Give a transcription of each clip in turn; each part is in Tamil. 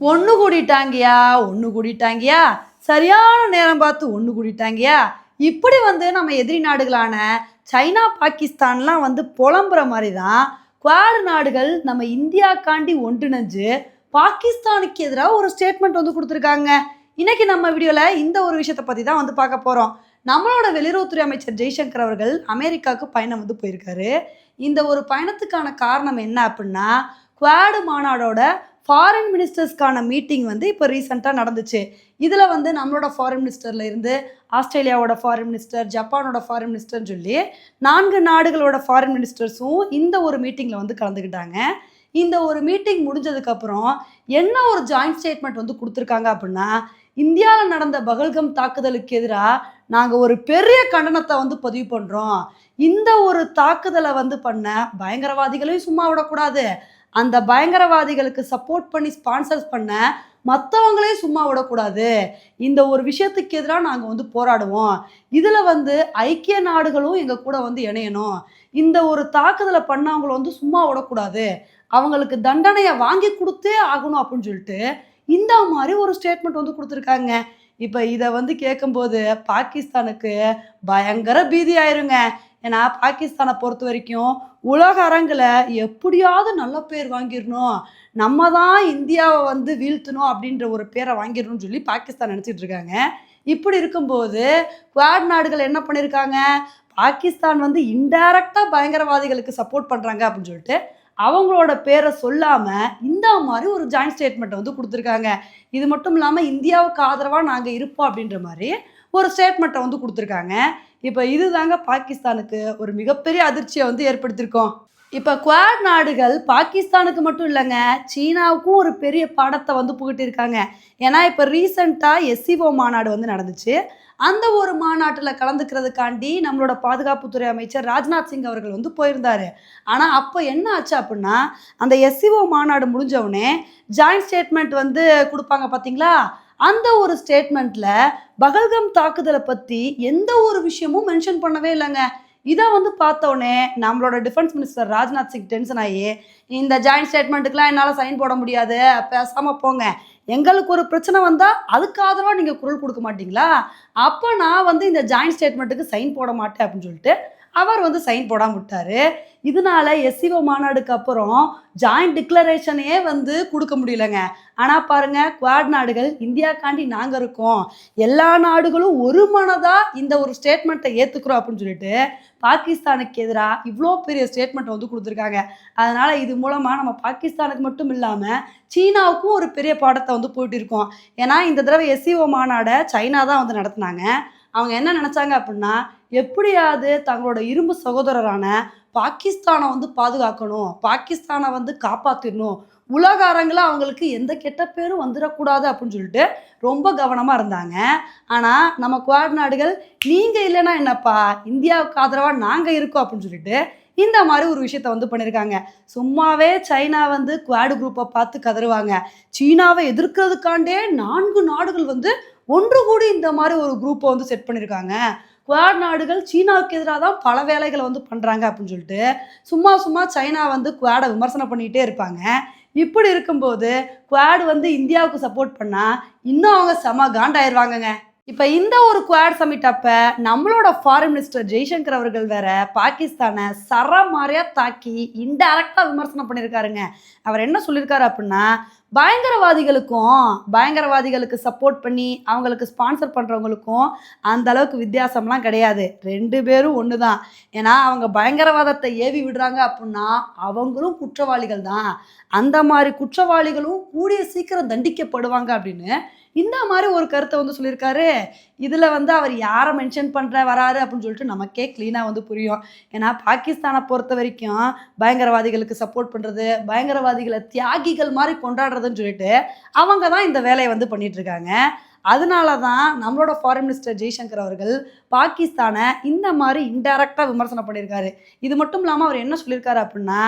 ஒன்று கூடிட்டாங்கயா ஒன்று கூடிட்டாங்கயா? சரியான நேரம் பார்த்து ஒன்று கூடிட்டாங்கயா? இப்படி வந்து நம்ம எதிரி நாடுகளான சைனா பாகிஸ்தான்லாம் வந்து புலம்புற மாதிரி தான் குவாடு நாடுகள் நம்ம இந்தியாக்காண்டி ஒன்றிணைஞ்சு பாகிஸ்தானுக்கு எதிராக ஒரு ஸ்டேட்மெண்ட் வந்து கொடுத்துருக்காங்க. இன்னைக்கு நம்ம வீடியோவில் இந்த ஒரு விஷயத்தை பற்றி தான் வந்து பார்க்க போகிறோம் நம்மளோட வெளியுறவுத்துறை அமைச்சர் ஜெய்சங்கர் அவர்கள் அமெரிக்காவுக்கு பயணம் வந்து போயிருக்காரு. இந்த ஒரு பயணத்துக்கான காரணம் என்ன அப்படின்னா குவாடு மாநாடோட ஃபாரின் மினிஸ்டர்ஸ்க்கான மீட்டிங் வந்து இப்போ ரீசெண்டாக நடந்துச்சு. இதில் வந்து நம்மளோட ஃபாரின் மினிஸ்டரில் இருந்து ஆஸ்திரேலியாவோட ஃபாரின் மினிஸ்டர் ஜப்பானோட ஃபாரின் மினிஸ்டர்னு சொல்லி நான்கு நாடுகளோட ஃபாரின் மினிஸ்டர்ஸும் இந்த ஒரு மீட்டிங்கில் வந்து கலந்துக்கிட்டாங்க. இந்த ஒரு மீட்டிங் முடிஞ்சதுக்கப்புறம் என்ன ஒரு ஜாயிண்ட் ஸ்டேட்மெண்ட் வந்து கொடுத்துருக்காங்க அப்படின்னா இந்தியாவில் நடந்த பகல்கம் தாக்குதலுக்கு எதிராக நாங்கள் ஒரு பெரிய கண்டனத்தை வந்து பதிவு பண்ணுறோம் இந்த ஒரு தாக்குதலை வந்து பண்ண பயங்கரவாதிகளையும் சும்மா விடக்கூடாது. அந்த பயங்கரவாதிகளுக்கு சப்போர்ட் பண்ணி ஸ்பான்சர்ஸ் பண்ண மற்றவங்களையும் சும்மா விடக்கூடாது. இந்த ஒரு விஷயத்துக்கு எதிராக நாங்கள் வந்து போராடுவோம். இதில் வந்து ஐக்கிய நாடுகளும் எங்கள் கூட வந்து இணையணும். இந்த ஒரு தாக்குதலை பண்ணவங்கள வந்து சும்மா விடக்கூடாது. அவங்களுக்கு தண்டனையை வாங்கி கொடுத்தே ஆகணும் அப்படின்னு சொல்லிட்டு இந்த மாதிரி ஒரு ஸ்டேட்மெண்ட் வந்து கொடுத்துருக்காங்க. இப்போ இதை வந்து கேட்கும்போது பாகிஸ்தானுக்கு பயங்கர பீதி ஆயிருங்க. ஏன்னா பாகிஸ்தானை பொறுத்த வரைக்கும் உலக அரங்கில் எப்படியாவது நல்ல பேர் வாங்கிடணும். நம்ம தான் இந்தியாவை வந்து வீழ்த்தணும் அப்படின்ற ஒரு பேரை வாங்கிடணும்னு சொல்லி பாகிஸ்தான் நினச்சிட்டு இருக்காங்க. இப்படி இருக்கும்போது குவாட் நாடுகள் என்ன பண்ணியிருக்காங்க பாகிஸ்தான் வந்து இன்டைரக்டாக பயங்கரவாதிகளுக்கு சப்போர்ட் பண்ணுறாங்க அப்படின்னு சொல்லிட்டு அவங்களோட பேரை சொல்லாமல் இந்த மாதிரி ஒரு ஜாயிண்ட் ஸ்டேட்மெண்ட்டை வந்து கொடுத்துருக்காங்க. இது மட்டும் இல்லாமல் இந்தியாவுக்கு ஆதரவாக நாங்கள் இருப்போம் அப்படின்ற மாதிரி ஒரு ஸ்டேட்மெண்ட்டை வந்து கொடுத்துருக்காங்க. இப்போ இதுதாங்க பாகிஸ்தானுக்கு ஒரு மிகப்பெரிய அதிர்ச்சியை வந்து ஏற்படுத்தியிருக்கோம். இப்போ குவாட் நாடுகள் பாகிஸ்தானுக்கு மட்டும் இல்லைங்க சீனாவுக்கும் ஒரு பெரிய பாடத்தை வந்து புகட்டியிருக்காங்க. ஏன்னா இப்போ ரீசண்டாக எஸ்சிஓ மாநாடு வந்து நடந்துச்சு. அந்த ஒரு மாநாட்டில் கலந்துக்கிறதுக்காண்டி நம்மளோட பாதுகாப்புத்துறை அமைச்சர் ராஜ்நாத் சிங் அவர்கள் வந்து போயிருந்தார். ஆனால் அப்போ என்ன ஆச்சு அப்படின்னா அந்த எஸ்சிஓ மாநாடு முடிஞ்சவுடனே ஜாயிண்ட் ஸ்டேட்மெண்ட் வந்து கொடுப்பாங்க பார்த்தீங்களா அந்த ஒரு ஸ்டேட்மெண்ட்டில் பகல்கம் தாக்குதலை பற்றி எந்த ஒரு விஷயமும் மென்ஷன் பண்ணவே இல்லைங்க. இதை வந்து பார்த்தோன்னே நம்மளோட defence minister Rajnath Singh tension ஆகி இந்த ஜாயிண்ட் ஸ்டேட்மெண்ட்டுக்கெலாம் என்னால் சைன் போட முடியாது பேசாமல் போங்க. எங்களுக்கு ஒரு பிரச்சனை வந்தால் அதுக்கு ஆதரவாக நீங்கள் குரல் கொடுக்க மாட்டீங்களா? அப்போ நான் வந்து இந்த ஜாயிண்ட் ஸ்டேட்மெண்ட்டுக்கு சைன் போட மாட்டேன் அப்படின்னு சொல்லிட்டு அவர் வந்து சைன் போடாம விட்டாரு. இதனால எஸ்சிஓ மாநாடுக்கு அப்புறம் ஜாயிண்ட் டிக்ளரேஷனையே வந்து கொடுக்க முடியலங்க. ஆனால் பாருங்க குவாட் நாடுகள் இந்தியாக்காண்டி நாங்கள் இருக்கோம். எல்லா நாடுகளும் ஒரு மனதாக இந்த ஒரு ஸ்டேட்மெண்ட்டை ஏற்றுக்கிறோம் அப்படின்னு சொல்லிட்டு பாகிஸ்தானுக்கு எதிராக இவ்வளோ பெரிய ஸ்டேட்மெண்ட் வந்து கொடுத்துருக்காங்க. அதனால் இது மூலமாக நம்ம பாகிஸ்தானுக்கு மட்டும் இல்லாமல் சீனாவுக்கும் ஒரு பெரிய பாடத்தை வந்து போயிட்டு இருக்கோம். ஏன்னா இந்த தடவை எஸ்சிஓ மாநாடை சைனா தான் வந்து நடத்தினாங்க. அவங்க என்ன நினச்சாங்க அப்படின்னா எப்படியாவது தங்களோட இரும்பு சகோதரரான பாகிஸ்தானை வந்து பாதுகாக்கணும் பாகிஸ்தானை வந்து காப்பாற்றிடணும் உலக அரங்கில் அவங்களுக்கு எந்த கெட்ட பேரும் வந்துடக்கூடாது அப்படின்னு சொல்லிட்டு ரொம்ப கவனமாக இருந்தாங்க. ஆனால் நம்ம குவாட் நாடுகள் நீங்கள் இல்லைன்னா என்னப்பா? இந்தியாவுக்கு ஆதரவாக நாங்கள் இருக்கோம் அப்படின்னு சொல்லிட்டு இந்த மாதிரி ஒரு விஷயத்த வந்து பண்ணியிருக்காங்க சும்மாவே சைனா வந்து குவாடு குரூப்பை பார்த்து கதறுவாங்க. சீனாவை எதிர்க்கிறதுக்காண்டே நான்கு நாடுகள் வந்து ஒன்று கூடி இந்த மாதிரி ஒரு குரூப்பை வந்து செட் பண்ணியிருக்காங்க குவாட் நாடுகள் சீனாவுக்கு எதிராக தான் பல வேலைகளை வந்து பண்ணுறாங்க அப்படின்னு சொல்லிட்டு சும்மா சும்மா சைனா வந்து குவாடை விமர்சனம் பண்ணிகிட்டே இருப்பாங்க. இப்படி இருக்கும்போது குவாடு வந்து இந்தியாவுக்கு சப்போர்ட் பண்ணால் இன்னும் அவங்க செம காண்டாயிருவாங்கங்க. இப்போ இந்த ஒரு குவாட் சமிட் அப்போ நம்மளோட ஃபாரின் மினிஸ்டர் ஜெய்சங்கர் அவர்கள் வேற பாகிஸ்தானை சரமாரியாக தாக்கி இன்டைரக்டாக விமர்சனம் பண்ணியிருக்காருங்க அவர் என்ன சொல்லியிருக்காரு அப்படின்னா பயங்கரவாதிகளுக்கும் பயங்கரவாதிகளுக்கு சப்போர்ட் பண்ணி அவங்களுக்கு ஸ்பான்சர் பண்ணுறவங்களுக்கும் அந்த அளவுக்கு வித்தியாசம்லாம் கிடையாது. ரெண்டு பேரும் ஒன்று தான் ஏன்னா அவங்க பயங்கரவாதத்தை ஏவி விடுறாங்க அப்படின்னா அவங்களும் குற்றவாளிகள் தான். அந்த மாதிரி குற்றவாளிகளும் கூடிய சீக்கிரம் தண்டிக்கப்படுவாங்க அப்படின்னு இந்த மாதிரி ஒரு கருத்தை வந்து சொல்லியிருக்காரு. இதில் வந்து அவர் யாரை மென்ஷன் பண்ணுற வராரு அப்படின்னு சொல்லிட்டு நமக்கே க்ளீனாக வந்து புரியும். ஏன்னா பாகிஸ்தானை பொறுத்த வரைக்கும் பயங்கரவாதிகளுக்கு சப்போர்ட் பண்ணுறது பயங்கரவாதிகளை தியாகிகள் மாதிரி கொண்டாடுறதுன்னு சொல்லிட்டு அவங்க தான் இந்த வேலையை வந்து பண்ணிகிட்ருக்காங்க அதனால தான் நம்மளோட ஃபாரின் மினிஸ்டர் ஜெய்சங்கர் அவர்கள் பாகிஸ்தானை இந்த மாதிரி இன்டைரக்டாக விமர்சனம் பண்ணியிருக்காரு. இது மட்டும் இல்லாமல் அவர் என்ன சொல்லியிருக்காரு அப்படின்னா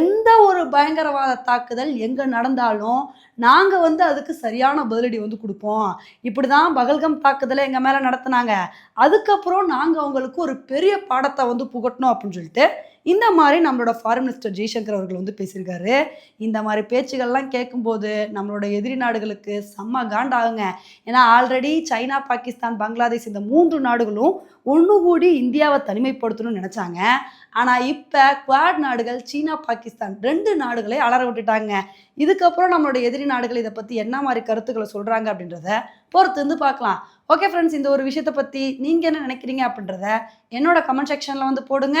எந்த ஒரு பயங்கரவாத தாக்குதல் எங்கே நடந்தாலும் நாங்கள் வந்து அதுக்கு சரியான பதிலடி வந்து கொடுப்போம். இப்படி தான் பகல்கம் தாக்குதலை எங்கள் மேலே நடத்துனாங்க. அதுக்கப்புறம் நாங்கள் அவங்களுக்கு ஒரு பெரிய பாடத்தை வந்து புகட்டணும் அப்படின்னு சொல்லிட்டு இந்த மாதிரி நம்மளோட ஃபாரின் மினிஸ்டர் ஜெய்சங்கர் அவர்கள் வந்து பேசியிருக்காரு. இந்த மாதிரி பேச்சுகள்லாம் கேட்கும்போது நம்மளோட எதிரி நாடுகளுக்கு செம்ம காண்டாகுங்க. ஏன்னா ஆல்ரெடி சைனா பாகிஸ்தான் பங்களாதேஷ் இந்த மூன்று நாடுகளும் ஒன்று கூடி இந்தியாவை தனிமைப்படுத்தணும்னு நினச்சாங்க. ஆனால் இப்போ குவாட் நாடுகள் சீனா பாகிஸ்தான் ரெண்டு நாடுகளை அலற விட்டுட்டாங்க. இதுக்கப்புறம் நம்மளோட எதிரி நாடுகள் இதை பற்றி என்ன மாதிரி கருத்துக்களை சொல்கிறாங்க அப்படின்றத பொறுத்து இருந்து பார்க்கலாம். ஓகே ஃப்ரெண்ட்ஸ் இந்த ஒரு விஷயத்தை பற்றி நீங்கள் என்ன நினைக்கிறீங்க அப்படின்றத என்னோட கமெண்ட் செக்ஷனில் வந்து போடுங்க.